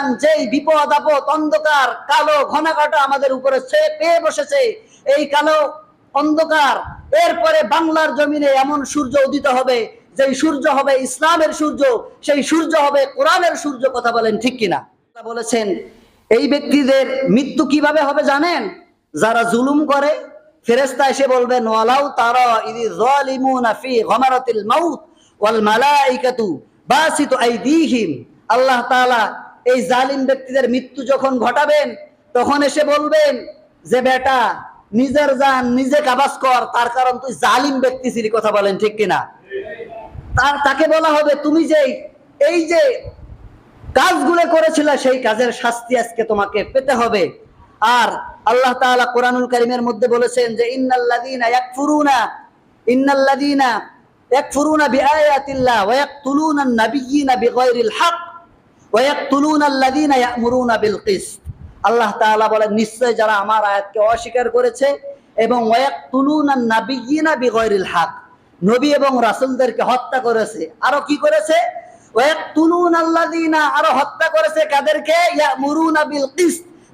সুতরাং যেই বিপদ, আপদ, অন্ধকার, কালো ঘনাঘটা আমাদের উপরে ছে- পেয়ে বসেছে, এই কালো অন্ধকার। এরপরে বাংলার জমিনে এমন সূর্য উদিত হবে, যেই সূর্য হবে ইসলামের সূর্য, সেই সূর্য হবে কোরআনের সূর্য, কথা বলেন ঠিক কিনা? বলেছেন, এই ব্যক্তিদের মৃত্যু কীভাবে হবে জানেন? যারা জুলুম করে ফেরেস্তা এসে বলবেন ওয়ালাউ তারা ইদি যালিমুনা আল্লাহ তাআলা এই জালিম ব্যক্তিদের মৃত্যু যখন ঘটাবেন, তখন এসে বলবেন যে, বেটা, নিজের জান নিজে কাবাজ কর, তার কারণ তুই জালিম ব্যক্তি ছিলি কথা বলেন ঠিক কিনা? তার, তাকে বলা হবে, তুমি যে এই যে কাজগুলো করেছিলে, সেই কাজের শাস্তি আজকে তোমাকে পেতে হবে। আর আল্লাহ তাআলা কোরআনুল কারীমের মধ্যে বলেছেন যে, ইন্নাল্লাযীনা ইয়াকফুরুনা ইন্নাল্লাযীনা ইয়াকফুরুনা বিআয়াতিল্লাহ ওয়া ইয়াকতুলুনা আন-নাবিয়্যিনা বিগাইরিল হক। আল্লাহ তাআলা বলেন, নিশ্চয় যারা আমার আয়াতকে অস্বীকার করেছে এবং হক, নবী এবং রাসূলদেরকে হত্যা করেছে। আরও কি করেছে? আরও হত্যা করেছে কাদেরকে?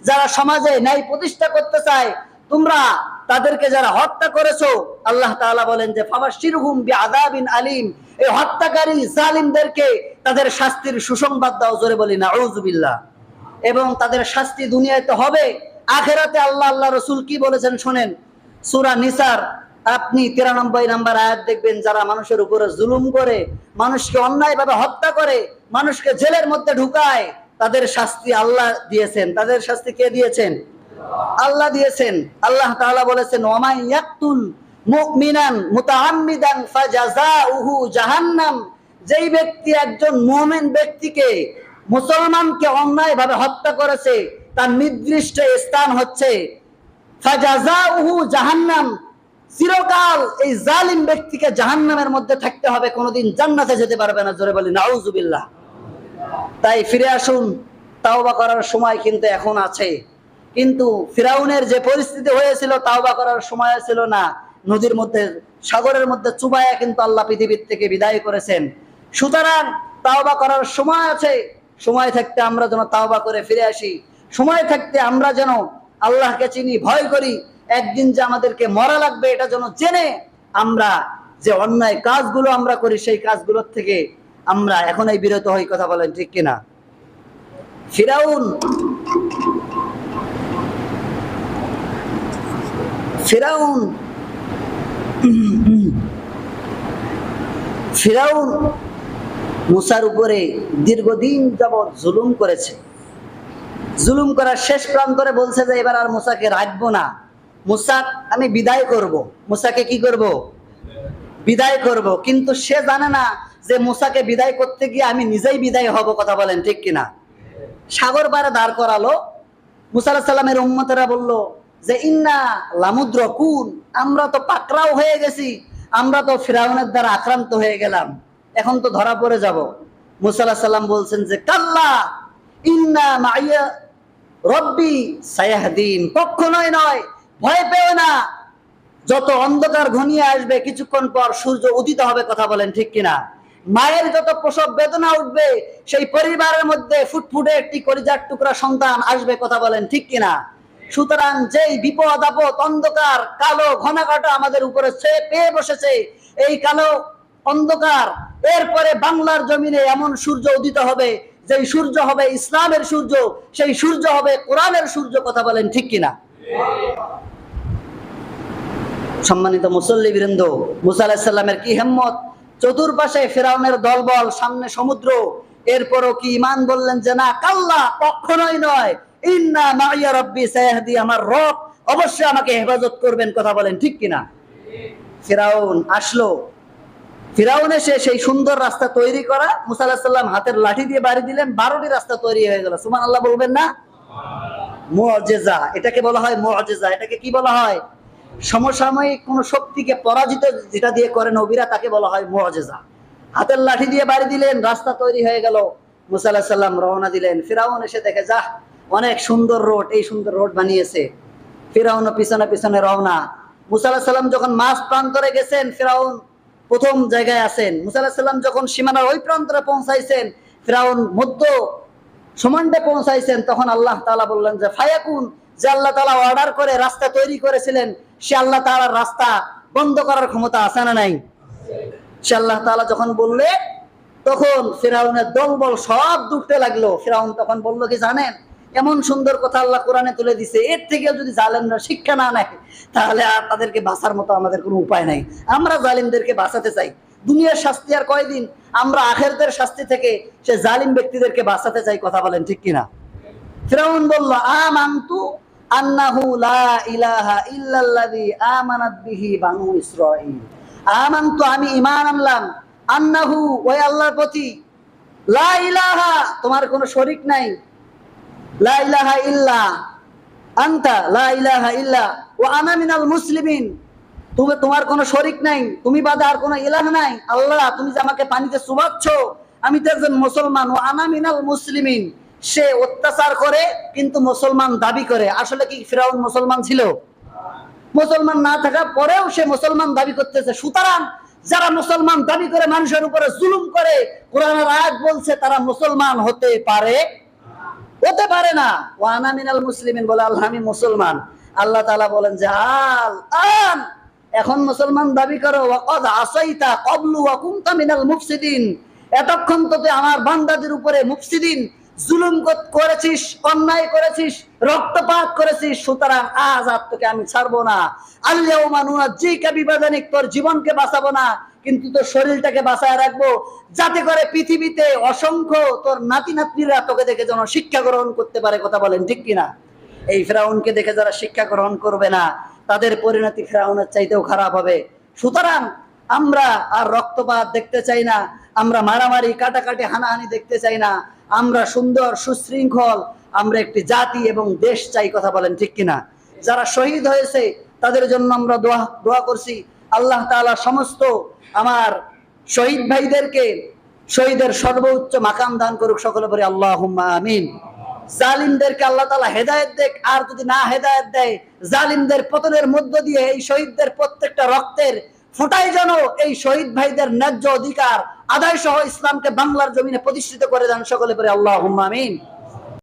যারা সমাজে ন্যায় প্রতিষ্ঠা করতে চায়, তোমরা তাদেরকে যারা হত্যা করেছ, আল্লাহ বলেন যে আলিম। এই হত্যাকারী জালিমদেরকে তাদের শাস্তির সুসংবাদ দাও, জোরে বলি না নাউযুবিল্লাহ এবং তাদের শাস্তি দুনিয়ায় তো হবে, আখেরাতে আল্লাহ আল্লাহ রসুল কি বলেছেন শোনেন? সুরা নিসার, আপনি তিরানব্বই নাম্বার আয়াত দেখবেন, যারা মানুষের উপরে জুলুম করে, মানুষকে অন্যায়ভাবে হত্যা করে, মানুষকে জেলের মধ্যে ঢুকায়, তাদের শাস্তি আল্লাহ দিয়েছেন। তাদের শাস্তি কে দিয়েছেন? আল্লাহ দিয়েছেন, আল্লাহ তাআলা বলেছেন ওয়ামাই ইয়াকতুল মুমিনান মুতাআম্মিদান ফাজাযাউহু জাহান্নাম। যেই ব্যক্তি একজন মুমিন ব্যক্তিকে মুসলমানকে অন্যায়ভাবে হত্যা করেছে, তার নির্দিষ্ট স্থান হচ্ছে ফাজাযাউহু জাহান্নাম। চিরকাল এই জালিম ব্যক্তিকে জাহান্নামের মধ্যে থাকতে হবে, কোনোদিন জান্নাতে যেতে পারবে না, জোরে বলি নাউজুবিল্লাহ। তাই ফিরে আসুন, তাওবা করার সময় কিন্তু এখন আছে। কিন্তু ফিরাউনের যে পরিস্থিতি হয়েছিল, তাওবা করার সময় ছিল না। নদীর মধ্যে, সাগরের মধ্যে চুবায়া কিন্তু আল্লাহ পৃথিবীর থেকে বিদায় করেছেন। সুতরাং তাওবা করার সময় আছে। সময় থাকতে আমরা যেন তাওবা করে ফিরে আসি। সময় থাকতে আমরা যেন আল্লাহকে চিনি, ভয় করি। একদিন যে আমাদেরকে মরা লাগবে এটা যেন জেনে আমরা যে অন্যায় কাজগুলো আমরা করি, সেই কাজগুলোর থেকে আমরা এখনই বিরত হই। কথা বলেন ঠিক কিনা? ফিরাউন ফিরাউন ফেরাউন মুসার উপরে দীর্ঘদিন যাবৎ জুলুম করেছে জুলুম করার শেষ প্রান্তরে বলছে যে, এবার আর মুসাকে রাখব না মুসা, আমি বিদায় করব। মুসাকে কি করব। বিদায় করব। কিন্তু সে জানে না যে মুসাকে বিদায় করতে গিয়ে আমি নিজেই বিদায় হব কথা বলেন ঠিক কিনা সাগর পারে দাঁড় করালো মুসা সাল্লামের উম্মতেরা বলল যে ইন্না লামুদ্র কুন আমরা তো পাকড়াও হয়ে গেছি, আমরা তো ফিরাউনের দ্বারা আক্রান্ত হয়ে গেলাম, এখন তো ধরা পড়ে যাব। মুসা আলাহিস সাল্লাম বলছেন যে, কাল্লা, ইন্না মাইয়া রব্বি সায়াহদিন, কখনোই নয়, ভয় পেও না। যত অন্ধকার ঘনিয়ে আসবে, কিছুক্ষণ পর সূর্য উদিত হবে কথা বলেন ঠিক কিনা। মায়ের যত প্রসব বেদনা উঠবে, সেই পরিবারের মধ্যে ফুটফুটে একটি কলিজার টুকরা সন্তান আসবে কথা বলেন ঠিক কিনা। সুতরাং যেই বিপদ, আপদ, অন্ধকার, কালো ঘনাঘটা আমাদের উপরে পেয়ে বসেছে, এই কালো অন্ধকার, এরপরে বাংলার জমিনে এমন সূর্য উদিত হবে, যেই সূর্য হবে ইসলামের সূর্য, সেই সূর্য হবে কোরআনের সূর্য, কথা বলেন ঠিক কিনা? সম্মানিত মুসল্লি বৃন্দ, মুসা আলাহিসাল্লামের কি হেম্মত? চতুর্পাশে ফেরাউনের দলবল, সামনে সমুদ্র, এরপরও কি ইমান বললেন যে না, কাল্লা, কখনোই নয়। ইন্না মাইয়া রব্বি আমার রব। অবশ্যই আমাকে হেফাজত করবেন, কথা বলেন, ঠিক কিনা? ফেরাউন আসলো। ফিরাউন এসে সেই সুন্দর রাস্তা তৈরি করা, মুসা আলাহিসাল্লাম হাতের লাঠি দিয়ে বাড়ি দিলেন, বারোটি রাস্তা তৈরি হয়ে গেল। সুমান আল্লাহ বলবেন না? মুআজিজা, এটাকে বলা হয় মুআজিজা। এটাকে কি বলা হয়? সমসাময়িক কোন শক্তিকে পরাজিত যেটা দিয়ে করে নবীরা, তাকে বলা হয় মুআজিজা। হাতের লাঠি দিয়ে বাড়ি দিলেন, রাস্তা তৈরি হয়ে গেল। রওনা দিলেন। ফিরাউন এসে দেখে যা অনেক সুন্দর রোড, এই সুন্দর রোড বানিয়েছে। ফিরাউন পিছনে পিছনে রওনা। মুসা আলাহিস সাল্লাম যখন মাছ প্রান্তরে গেছেন, ফেরাউন প্রথম জায়গায় আছেন। মুসা আলাহিস সাল্লাম যখন সীমানার ওই প্রান্তরে পৌঁছাইছেন, ফেরাউন মধ্য সমান্ডে পৌঁছাইছেন, তখন আল্লাহ তাআলা বললেন যে, ফায়াকুন যে আল্লাহ তাআলা অর্ডার করে, রাস্তা তৈরি করেছিলেন, সে আল্লাহ তাআলার রাস্তা বন্ধ করার ক্ষমতা আছে না নাই? সে আল্লাহ তাআলা যখন বললে, তখন ফেরাউনের দলবল সব দুটতে লাগল। ফেরাউন তখন বলল, কি জানেন এমন সুন্দর কথা আল্লাহ কোরআনে তুলে দিছে, এর থেকে যদি জালেমরা শিক্ষা না নেয়, তাহলে আর তাদেরকে বাঁচার মতো আমাদের কোনো উপায় নাই। আমরা জালিমদেরকে বাঁচাতে চাই। দুনিয়ার শাস্তি আর কয়দিন? আমরা আখেরদের শাস্তি থেকে সে জালিম ব্যক্তিদেরকে বাঁচাতে চাই, কথা বলেন ঠিক কিনা? ফিরাউন বলল, আমানতু আন্নাহু লা আমানতু, আমি ঈমান আনলাম। আন্নাহু, ওই আল্লাহর প্রতি। লা ইলাহা, তোমার কোনো শরীক নাই। তুমি, তোমার কোনো শরিক নাই, তুমি বাদে আর কোনো ইলাহ নাই। আল্লাহ, তুমি যে আমাকে পানিতে আমি তো একজন মুসলমান ও আনা মিনাল মুসলিমিন। সে অত্যাচার করে, কিন্তু মুসলমান দাবি করে। আসলে কি ফিরাউন মুসলমান ছিল? মুসলমান না থাকা পরেও সে মুসলমান দাবি করতেছে। সুতরাং যারা মুসলমান দাবি করে, মানুষের উপরে জুলুম করে, কোরআনের আয়াত বলছে, তারা মুসলমান হতে পারে হতে পারে না। ওয়ানা মিনাল মুসলিমিন বলে, আল্লাহ, আমি মুসলমান। আল্লাহ তালা বলেন যে আল আন। এখন মুসলমান দাবি করো আসাইতা কবলু ওয়া কুনতা মিনাল মুফসিদিন। এতক্ষণ তো আমার বান্দাদের উপরে মুফসিদিন। জুলুম করেছিস, অন্যায় করেছিস, রক্তপাত করেছিস, সুতরাং আজ আর তোকে আমি ছাড়বো না। আল্লাহ মানুয়া জি বিবাদানিক, তোর জীবনকে বাঁচাবো না, কিন্তু তোর শরীরটাকে বাঁচায় রাখব। যাতে করে পৃথিবীতে অসংখ্য তোর নাতি নাতনিরা তোকে দেখে যেন শিক্ষা গ্রহণ করতে পারে, কথা বলেন ঠিক কিনা? এই ফেরাউনকে দেখে যারা শিক্ষা গ্রহণ করবে না, তাদের পরিণতি ফেরাউনের চাইতেও খারাপ হবে। সুতরাং আমরা আর রক্তপাত দেখতে চাই না আমরা মারামারি, কাটাকাটি, হানাহানি দেখতে চাই না। আমরা সুন্দর, সুশৃঙ্খল, আমরা একটি জাতি এবং দেশ চাই, কথা বলেন ঠিক কিনা? যারা শহীদ হয়েছে, তাদের জন্য আমরা দোয়া দোয়া করছি। আল্লাহ তাআলা সমস্ত আমার শহীদ ভাইদেরকে শহীদের সর্বোচ্চ মাকাম দান করুক সকলে পরে আল্লাহ আমিন। জালিমদেরকে আল্লাহ তালা হেদায়েত দেখ আর যদি না হেদায়েত দেয়, জালিমদের পতনের মধ্য দিয়ে এই শহীদদের প্রত্যেকটা রক্তের ফোটাই যেন এই শহীদ ভাইদের ন্যায্য অধিকার আদায় সহ ইসলামকে বাংলার জমিনে প্রতিষ্ঠিত করে দেন সকলে পরে আল্লাহ আমিন।